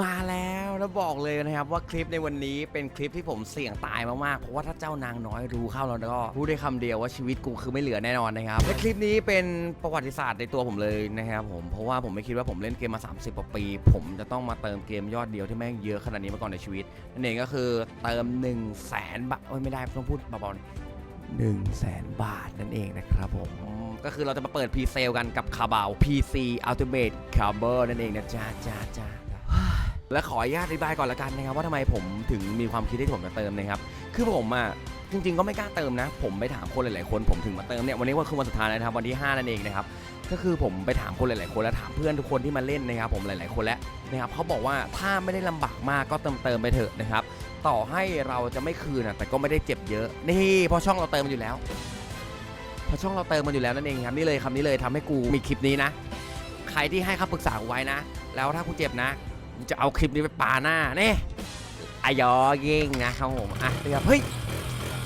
มาแล้วแล้วบอกเลยนะครับว่าคลิปในวันนี้เป็นคลิปที่ผมเสี่ยงตายมากๆเพราะว่าถ้าเจ้านางน้อยรู้เข้าแล้วก็พูดได้คำเดียวว่าชีวิตกูคือไม่เหลือแน่นอนนะครับและคลิปนี้เป็นประวัติศาสตร์ในตัวผมเลยนะครับผมเพราะว่าผมไม่คิดว่าผมเล่นเกมมา 30กว่าปี ผมจะต้องมาเติมเกมยอดเดียวที่แม่งเยอะขนาดนี้มาก่อนในชีวิตนั่นเองก็คือเติม1 0 0 0 0แสนบาทโอ้ยไม่ได้ต้องพูดเบาๆ1 0 0 0 0แสนบาทนั่นเองนะครับผมก็คือเราจะมาเปิดพรีเซลกันกับคาบาว PC Ultimate c a b e r นั่นเองนะจ้าจ้าจ้า และขออนุญาตอธิบายก่อนละกันนะครับว่าทำไมผมถึงมีความคิดที่ผมจะเติมนะครับคือผมอะจริงๆ ก็ไม่กล้าเติมนะ ผมไปถามคนหลายๆคนผมถึงมาเติมเนี่ยวันนี้ว่าคือวันสุดท้ายแล้วนะครับวันที่ 5 นั่นเองนะครับก็คือผมไปถามคนหลายๆคนแล้วถามเพื่อนทุกคนที่มาเล่นนะครับผมหลายๆคนแล้วนะครับเขาบอกว่าถ้าไม่ได้ลำบากมากก็เติมเติมๆไปเถอะนะครับต่อให้เราจะไม่คืนอะแต่ก็ไม่ได้เจ็บเยอะนี่เพราะช่องเราเติมมันอยู่แล้วเพราะช่องเราเติมมันอยู่แล้วนั่นเองครับนี่เลยคำนี้เลยทำให้กูมีคลิปนี้นะ ใครที่ให้คำปรึกษาไว้นะ แล้วถ้ากูเจ็บนะ จะเอาคลิปนี้ไปปาหน้านี่อายอเย่งนะครับผมอะเดี๋ยวเฮ้ย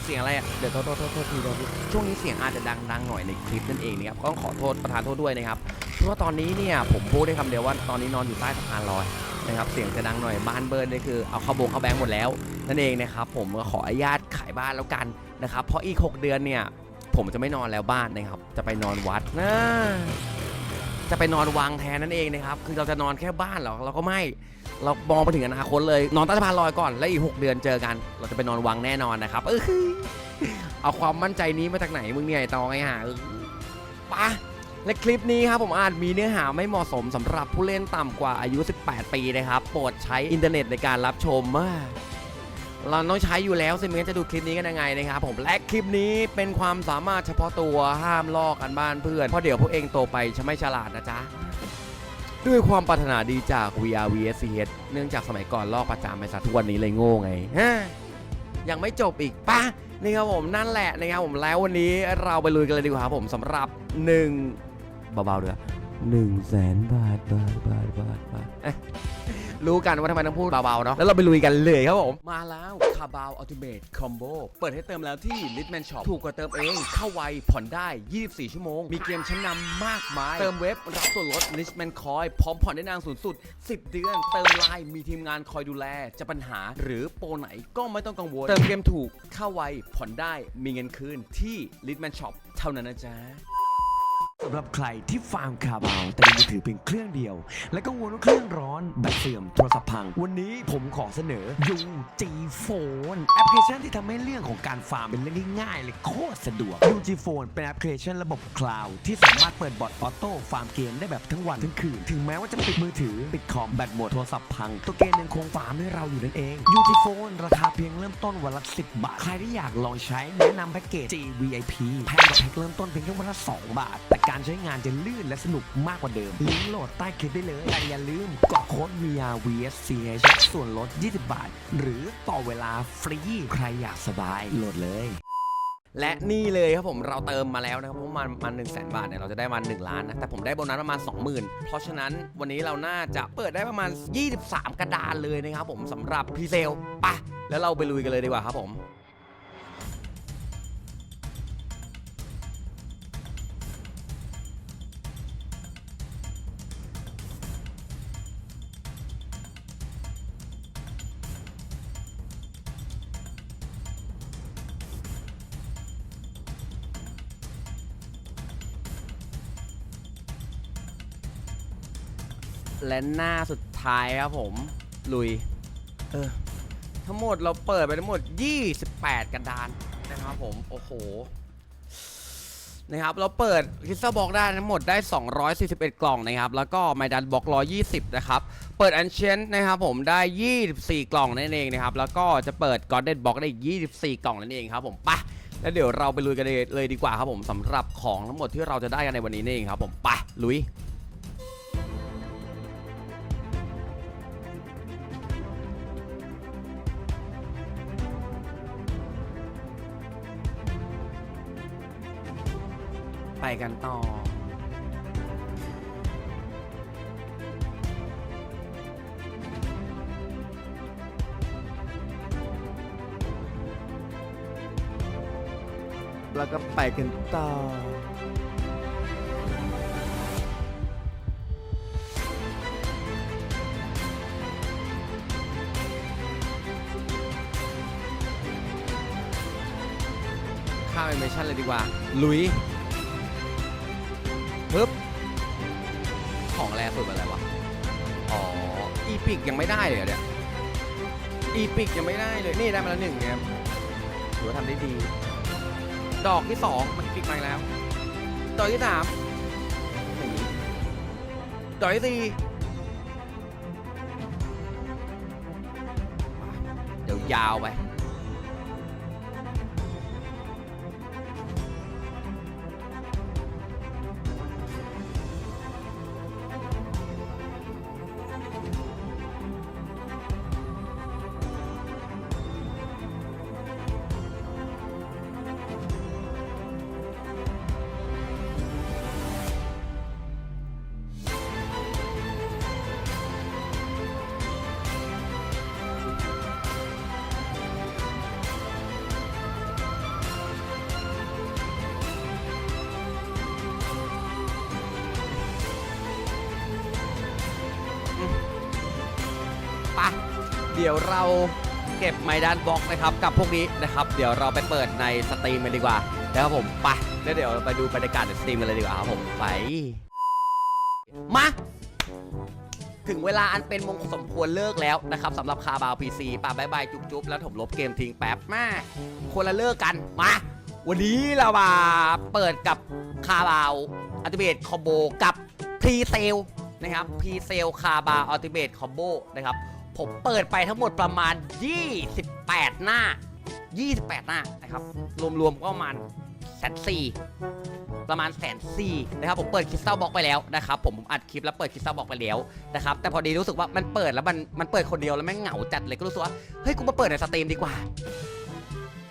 เสียงอะไรอะเดี๋ยวโทษโทษโทษโทษทีโทษทีช่วงนี้เสียงอาจจะดังดังหน่อยในคลิปนั่นเองนะครับก็ต้องขอโทษประธานโทษด้วยนะครับเพราะว่าตอนนี้เนี่ยผมพูดได้คำเดียวว่าตอนนี้นอนอยู่ใต้สะพานลอยนะครับเสียงจะดังหน่อยบ้านเบิร์นนี่คือเอาเข้าโบงเข้าแบงค์หมดแล้วนั่นเองนะครับผมก็ขออนุญาตขายบ้านแล้วกันนะครับเพราะอีก 6 เดือนเนี่ยผมจะไม่นอนแล้วบ้านนะครับจะไปนอนวัดนะ จะไปนอนวังแทนนั่นเองนะครับ คือเราจะนอนแค่บ้านเหรอ เราก็ไม่ เรามองไปถึงอนาคตเลย นอนใต้สะพานลอยก่อน แล้วอีก 6 เดือนเจอกัน เราจะไปนอนวังแน่นอนนะครับ เออเอาความมั่นใจนี้มาจากไหนมึงเนี่ยตองไอ้ห่าปะและคลิปนี้ครับผมอาจมีเนื้อหาไม่เหมาะสมสำหรับผู้เล่นต่ำกว่าอายุ 18 ปีนะครับ โปรดใช้อินเทอร์เน็ตในการรับชมมาก เราต้องใช้อยู่แล้วสิไม่งั้นจะดูคลิปนี้กันยังไงนะครับผมและคลิปนี้เป็นความสามารถเฉพาะตัวห้ามลอกกันบ้านเพื่อนเพราะเดี๋ยวพวกเองโตไปจะไม่ฉลาดนะจ๊ะด้วยความปรารถนาดีจาก VR VSCH เนื่องจากสมัยก่อนลอกประจำไปซะทุกวันนี้เลยโง่ไงฮะยังไม่จบอีกปะนี่ครับผมนั่นแหละนะครับผมแล้ววันนี้เราไปลุยกันเลยดีกว่าครับผมสำหรับ1เบาๆเด้อหนึ่งแสนบาทบาทบาทบาทบาท รู้กันว่าทำไมต้องพูดเบาๆเนาะ แล้วเราไปลุยกันเลยครับผม มาแล้วคาบาวอัลติเมทคอมโบเปิดให้เติมแล้วที่ Litman Shop ถูกกว่าเติมเอง เข้าไวผ่อนได้ 24 ชั่วโมง มีเกมชั้นนำมากมาย เติมเว็บรับส่วนลด Litman Coin พร้อมผ่อนได้นานสูงสุด 10 เดือน เติมไลน์มีทีมงานคอยดูแล จะปัญหาหรือโปรไหนก็ไม่ต้องกังวล เติมเกมถูกเข้าไวผ่อนได้มีเงินคืนที่ Litman Shop เท่านั้นนะจ๊ะสำหรับใครที่ฟาร์มคาบาวแต่มีมือถือเพียงเครื่องเดียว และกังวลว่าเครื่องร้อนแบตเสื่อมโทรศัพท์พัง วันนี้ผมขอเสนอ UG Phone แอปพลิเคชันที่ทำให้เรื่องของการฟาร์มเป็นเรื่องที่ง่ายและโคตรสะดวก UG Phone เป็นแอปพลิเคชันระบบคลาวด์ที่สามารถเปิดบอทออโต้ฟาร์มเกมได้แบบทั้งวันทั้งคืน ถึงแม้ว่าจะปิดมือถือปิดคอมแบตหมดโทรศัพท์พัง ตัวเกมยังคงฟาร์มให้เราอยู่นั่นเอง UG Phone ราคาเพียงเริ่มต้นวันละ10 บาท ใครที่อยากลองใช้แนะนำแพ็กเกจ GVIP แพงกว่าแพ็กเริ่มต้นเพียงแค่วันละ2บาทแต่การใช้งานจะลื่นและสนุกมากกว่าเดิม ลิงก์โหลดใต้คลิปได้เลย แต่อย่าลืมกดโค้ด VR VSCH ส่วนลด 20 บาท หรือต่อเวลาฟรี ใครอยากสบายโหลดเลยและนี่เลยครับผมเราเติมมาแล้วนะครับเพราะมันมันหนึ่งแสนบาทเนี่ยเราจะได้มา1ล้านนะแต่ผมได้โบนัสประมาณ 20,000 เพราะฉะนั้นวันนี้เราน่าจะเปิดได้ประมาณ 23 กระดานเลยนะครับผมสำหรับพรีเซลไปะแล้วเราไปลุยกันเลยดีกว่าครับผม และหน้าสุดท้ายครับผม ลุย เออ ทั้งหมดเราเปิดไปทั้งหมด 28กระดานนะครับผม โอ้โห นะครับ เราเปิดคิสซบอกได้ทั้งหมดได้ 241 กล่องนะครับ แล้วก็ไมดันบอก120 นะครับ เปิดอันเชนนะครับผมได้ 24 กล่องนั่นเองนะครับ แล้วก็จะเปิดกอ d เด b บอกได้อีก 24 กล่องนั่นเองครับผมไปะแล้วเดี๋ยวเราไปลุยกันเลยเลยดีกว่าครับผมสำหรับของทั้งหมดที่เราจะได้กันในวันนี้นี่เองครับผมไปลุย ไปกันต่อแล้วก็ไปกันต่อ ข้าวเอเมชันเลยดีกว่า ลุย สุดเป็นอะไรวะ อ๋อ อีพิกยังไม่ได้เลยเหรอเนี่ย อีพิกยังไม่ได้เลย นี่ได้มาแล้วหนึ่งเนี่ยถือว่าทำได้ดี ดอกที่สองมันปิกมาอีกแล้ว ดอกที่สามอย่างนี้ดอกที่สี่เดี๋ยวยาวไป เดี๋ยวเราเก็บไมด้านบล็อกนะครับกับพวกนี้นะครับ เดี๋ยวเราไปเปิดในสตรีมกันดีกว่านะครับผมไปแล้วเดี๋ยวเราไปดูบรรยากาศในสตรีมกันเลยดีกว่าครับผมไปมาถึงเวลาอันเป็นมงคลสมควรเลิกแล้วนะครับสำหรับคาบาวพีซีป่าบายบายจุ๊บจุ๊บแล้วผมลบเกมทิ้งแป๊บมาคนละเลิกกันมา วันนี้เรามาเปิดกับคาบาวอัลติเมทคอมโบกับพรีเซลนะครับพรีเซลคาบาวอัลติเมทคอมโบนะครับ ผมเปิดไปทั้งหมดประมาณ 28 หน้า 28 หน้านะครับ รวมๆก็ประมาณแสนสี่ประมาณแสนสี่นะครับผมเปิดคริสตัลบ็อกไปแล้วนะครับผมผมอัดคลิปแล้วเปิดคริสตัลบ็อกไปแล้วนะครับแต่พอดีรู้สึกว่ามันเปิดแล้วมันมันเปิดคนเดียวแล้วแม่งเหงาจัดเลยก็รู้สึกว่าเฮ้ยกูมาเปิดในสตรีมดีกว่า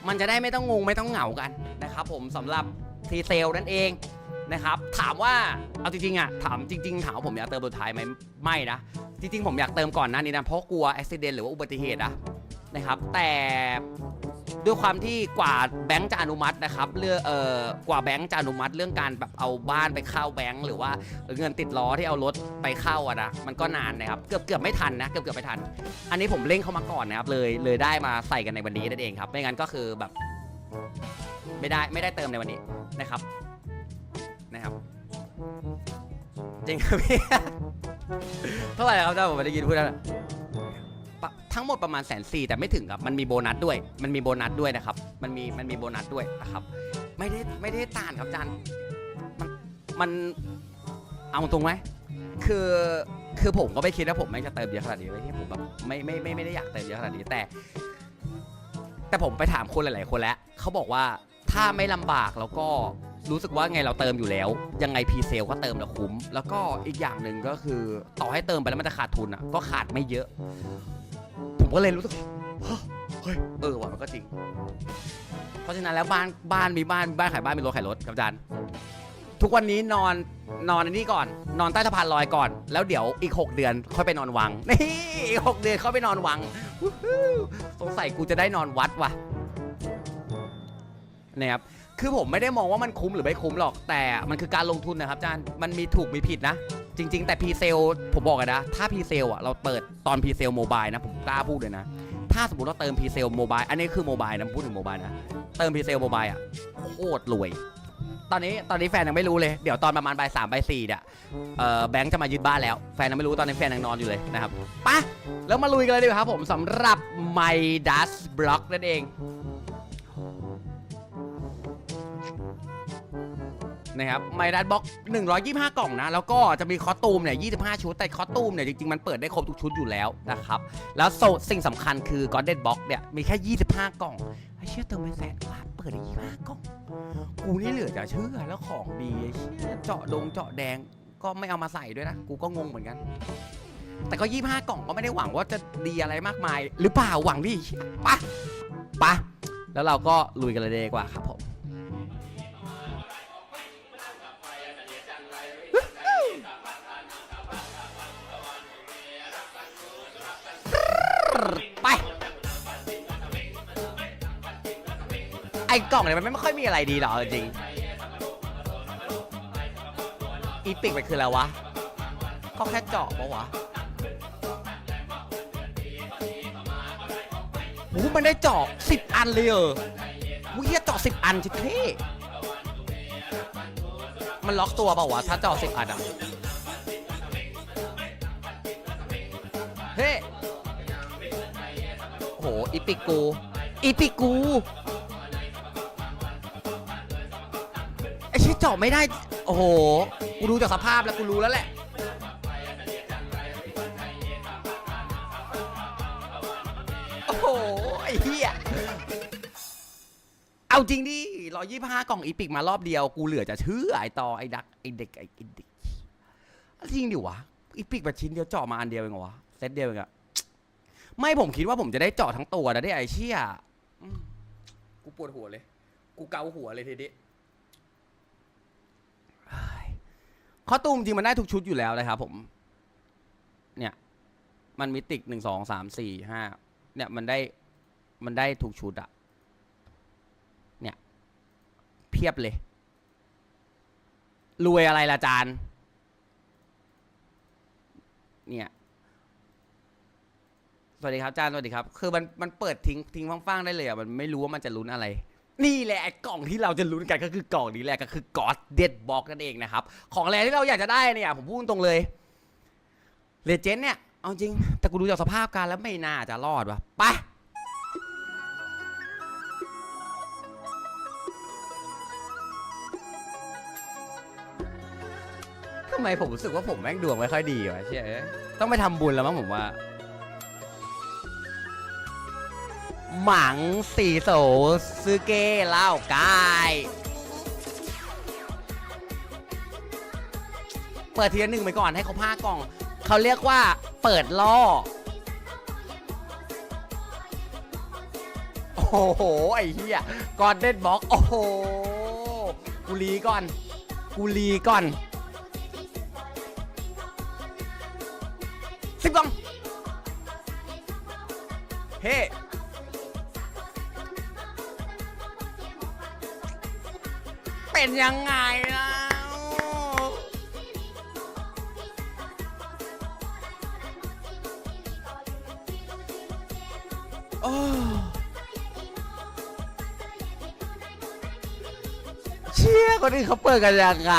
มันจะได้ไม่ต้องงงไม่ต้องเหงากันนะครับผมสำหรับทีเซลนั่นเอง นะครับ ถามว่าเอาจริงๆอะถามจริง ๆ ถามว่าผมอยากเติมตัวท้ายไหมไม่นะ จริง ๆ ผมอยากเติมก่อนหน้านี้นะ เพราะกลัวอุบิเหตุหรือว่าอุบัติเหตุนะนะครับ แต่ด้วยความที่กว่าแบงค์จะอนุมัตินะครับเรื่องเอ่อกว่าแบงค์จะอนุมัติเรื่องการแบบเอาบ้านไปเข้าแบงค์หรือว่าเงินติดล้อที่เอารถไปเข้าอะนะมันก็นานนะครับเกือบเกือบไม่ทันนะเกือบเกือบไม่ทัน อันนี้ผมเร่งเข้ามาก่อนนะครับเลยเลยได้มาใส่กันในวันนี้นั่นเองครับไม่งั้นก็คือแบบ ไม่ได้ไม่ได้เติมในวันนี้นะครับ นะครับ จริงครับพี่เท่าไหร่ครับเจ้าผมไม่ได้ยินพูดแล้วทั้งหมดประมาณแสนสี่แต่ไม่ถึงครับ มันมีโบนัสด้วย มันมีโบนัสด้วยนะครับ มันมีมันมีโบนัสด้วยนะครับ ไม่ได้ไม่ได้ต่านครับอาจารย์มันมันเอาตรงไหมคือคือผมก็ไม่คิดว่าผมแม่จะเติมเยอะขนาดนี้ไม่ใช่ผมแบบไม่ไม่ไม่ไม่ได้อยากเติมเยอะขนาดนี้แต่ แต่ผมไปถามคนหลาย ๆ คนแล้วเขาบอกว่าถ้าไม่ลำบากแล้วก็ รู้สึกว่าไงเราเติมอยู่แล้ว ยังไงพีเซลก็เติมแล้วคุ้ม แล้วก็อีกอย่างหนึ่งก็คือต่อให้เติมไปแล้วมันจะขาดทุนอะก็ขาดไม่เยอะ ผมก็เลยรู้สึกเฮ้ยเออว่ะมันก็จริง เพราะฉะนั้นแล้วบ้านบ้านมีบ้านบ้านขายบ้านมีรถขายรถครับอาจารย์ทุกวันนี้นอนนอนอันนี้ก่อน นอนใต้สะพานลอยก่อน แล้วเดี๋ยวอีก 6 เดือนค่อยไปนอนวังนี่อีกหกเดือนค่อยไปนอนวังสงสัยกูจะได้นอนวัดว่ะนะครับ คือผมไม่ได้มองว่ามันคุ้มหรือไม่คุ้มหรอก แต่มันคือการลงทุนนะครับอาจารย์มันมีถูกมีผิดนะ จริง ๆ แต่พีเซลผมบอกกันนะ ถ้าพีเซลอะเราเปิดตอนพีเซลโมบายนะผมกล้าพูดเลยนะ ถ้าสมมติเราเติมพีเซลโมบายอันนี้คือโมบายนะพูดถึงโมบายนะ เติมพีเซลโมบายอะโคตรรวย ตอนนี้ตอนนี้แฟนยังไม่รู้เลย เดี๋ยวตอนประมาณบ่ายสามบ่ายสี่เนี่ยเอ่อแบงค์จะมายึดบ้านแล้ว แฟนยังไม่รู้ตอนนี้แฟนยังนอนอยู่เลยนะครับปะแล้วมาลุยกันเลยดีกว่าครับผมสำหรับ My Dust Block นั่นเอง นะครับไมดัสบ็อก125 กล่องนะ แล้วก็จะมีคอตูมเนี่ย25 ชุด แต่คอตูมเนี่ยจริงๆ มันเปิดได้ครบทุกชุดอยู่แล้วนะครับ แล้วโซสิ่งสำคัญคือ g o d d e n Box เนี่ยมีแค่ 25 กล่องไอ้เชื่อเติมไปแสนบาเปิดได้25 กล่อง กูนี่เหลือจะเชื่อแล้วของดีไอ้เชื่อเจาะดงเจาะแดงก็ไม่เอามาใส่ด้วยนะ กูก็งงเหมือนกัน แต่ก็ 25 กล่องก็ไม่ได้หวังว่าจะดีอะไรมากมาย หรือเปล่าหวังดิปะปะแล้วเราก็ลุยกันเลยดีกว่าครับผม ไป ไอ้กล่องเนี่ยมันไม่ค่อยมีอะไรดีหรอกจริง อีปิกมันคืออะไรวะก็แค่เจาะปะวะโอ้มันได้เจาะสิบอันเลยเหรออุ้ยเหี้ยเจาะสิบอันจิเท่มันล็อกตัวปล่าวะ ถ้าเจาะสิบอันอะ อีปิกูอีปิกู ไอชิเจาะไม่ได้ โอ้โห กูดูจากสภาพแล้วกูรู้แล้วแหละ โอ้โห ไอ้เหี้ย เอาจริงดิร้อยี่ห้ากล่องอีปิกมารอบเดียว กูเหลือจะเชื่อไอต่อไอดักไอเด็กไอเด็กจริงดิวะอีปิกแบบชิ้นเดียวเจาะมาอันเดียวเองวะ เซตเดียวเองอะ ไม่ผมคิดว่าผมจะได้เจาะทั้งตัวนะได้ไอ้เชี่ยอืมกูปวดหัวเลย กูเกาหัวเลยทีนี้เฮ้ยข้อตูมจริงมันได้ทุกชุดอยู่แล้วนะครับผม เนี่ย มันมิติกหนึ่งสองสามสี่ห้าเนี่ยมันได้มันได้ทุกชุดอะเนี่ย เพียบเลย รวยอะไรล่ะจานเนี่ย สวัสดีครับจานสวัสดีครับ คือมันมันเปิดทิ้งทิ้งฟ้างๆได้เลยอะมันไม่รู้ว่ามันจะลุ้นอะไร นี่แหละกล่องที่เราจะลุ้นกันก็คือกล่องนี้แหละก็คือกอดเด็ดบอกนั่นเองนะครับ ของแรงที่เราอยากจะได้เนี่ยผมพูดตรงเลยเลเจนด์เนี่ยเอาจริง แต่กูดูจากสภาพการแล้วไม่น่าจะรอดว่ะไปทำไมผมรู้สึกว่าผมแม่งดวงไม่ค่อยดีวะเชี่ยเอ้ยต้องไปทำบุญแล้วมั้งผมว่า หมังสีโสซึเกะเล่ากายเปิดทีละหนึ่งไปก่อนให้เขาผ้ากล่อง เขาเรียกว่าเปิดล่อ โอ้โห ไอ้เหี้ยกอดเด็ดบอก โอ้โห กูรีก่อน กูรีก่อนสิบกล่อง เฮ้ เป็นยังไงล่ะโอ้เชี่ยคนอื่นเขาเปิดกันยังไง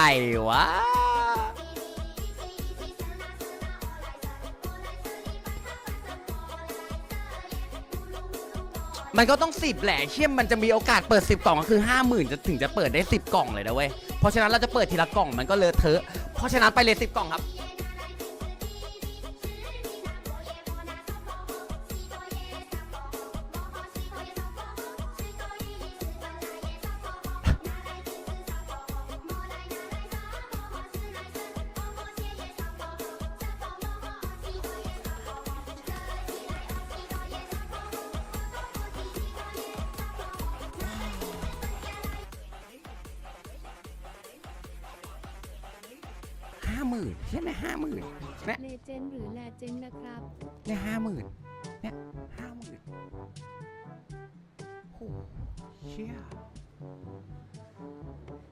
วะ มันก็ต้องสิบแหละเชี่ยมันจะมีโอกาสเปิด10กล่องก็คือ5 0,000จะถึงจะเปิดได้10กล่องเลยนะเว้ยเพราะฉะนั้นเราจะเปิดทีละกล่องมันก็เลอะเทอะเพราะฉะนั้นไปเลย10กล่องครับ ห้าหมื่นใช่ไหมห้าหมื่นเนี่ยเลเจนด์หรือแลเจนด์นะครับ เนี่ยห้าหมื่นเนี่ยห้าหมื่นโอ้เชี่ย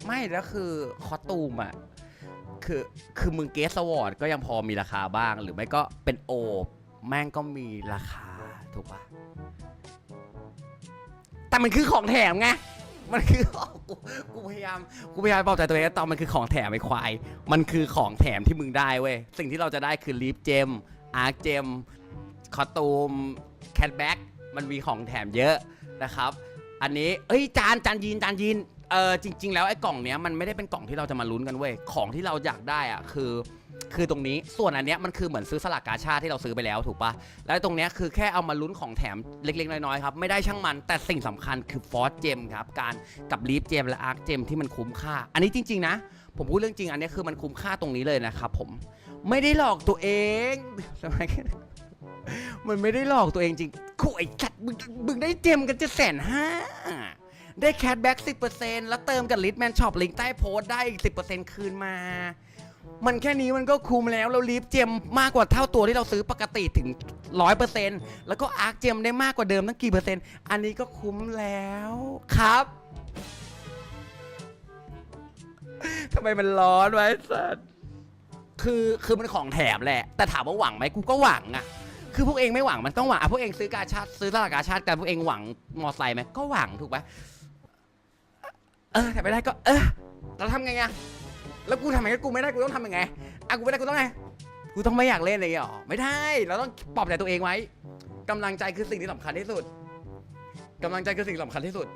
ไม่แล้วคือคอสตูมอะคือคือมึงเกสวอร์ดก็ยังพอมีราคาบ้าง หรือไม่ก็เป็นโอบแม่งก็มีราคา ถูกปะแต่มันคือของแถมไง มันคือกูกูพยายามกูพยายามบอกใจตัวเองว่าตอนมันคือของแถมไอ้ควาย มันคือของแถมที่มึงได้เว้ย สิ่งที่เราจะได้คือลีฟเจม อาร์คเจม คอตูม แคทแบ็กมันมีของแถมเยอะนะครับ อันนี้ เอ้ยจานจานยีนจานยีน เออจริง ๆ แล้วไอ้กล่องเนี้ยมันไม่ได้เป็นกล่องที่เราจะมาลุ้นกันเว้ย ของที่เราอยากได้อะคือ คือตรงนี้ส่วนอันเนี้ยมันคือเหมือนซื้อสลากกาชาที่เราซื้อไปแล้วถูกปะแล้วตรงเนี้ยคือแค่เอามาลุ้นของแถมเล็กๆ น้อยๆครับไม่ได้ช่างมันแต่สิ่งสำคัญคือฟอสเจมครับการกับลีฟเจมและอาร์คเจมที่มันคุ้มค่า อันนี้จริงๆนะ ผมพูดเรื่องจริงอันเนี้ยคือมันคุ้มค่าตรงนี้เลยนะครับผมไม่ได้หลอกตัวเองทำไม มันไม่ได้หลอกตัวเองจริงคุยจัดมึงมึงได้เจมกันจะแสนห้า ได้แคทแบ็กสิแล้วเติมกับลิทแมนช็อปลิงก์ใต้โพสต์ได้อีกสิคืนมา มันแค่นี้มันก็คุ้มแล้วเราลีฟเจมมากกว่าเท่าตัวที่เราซื้อปกติถึง 100%แล้วก็อาร์คเจมได้มากกว่าเดิมตั้งกี่เปอร์เซ็นต์ อันนี้ก็คุ้มแล้วครับทำไมมันร้อนไว้สัสคือคือมันของแถมแหละ แต่ถามว่าหวังไหมกูก็หวังอะคือพวกเองไม่หวังมันต้องหวังอะพวกเองซื้อกาชาดซื้อตลาดกาชาดกันพวกเองหวังมอไซค์ไหมก็หวังถูกปะเออแต่ไม่ได้ก็ เออเราทำไงอะ แล้วกูทำไงกูไม่ได้กูต้องทำยังไงอะกูไม่ได้กูต้องไงกูต้องไม่อยากเล่นอะไรอย่างเงี้ยหรอไม่ได้ เราต้องปลอบใจตัวเองไว้กำลังใจคือสิ่งที่สำคัญที่สุดกำลังใจคือสิ่งสำคัญที่สุด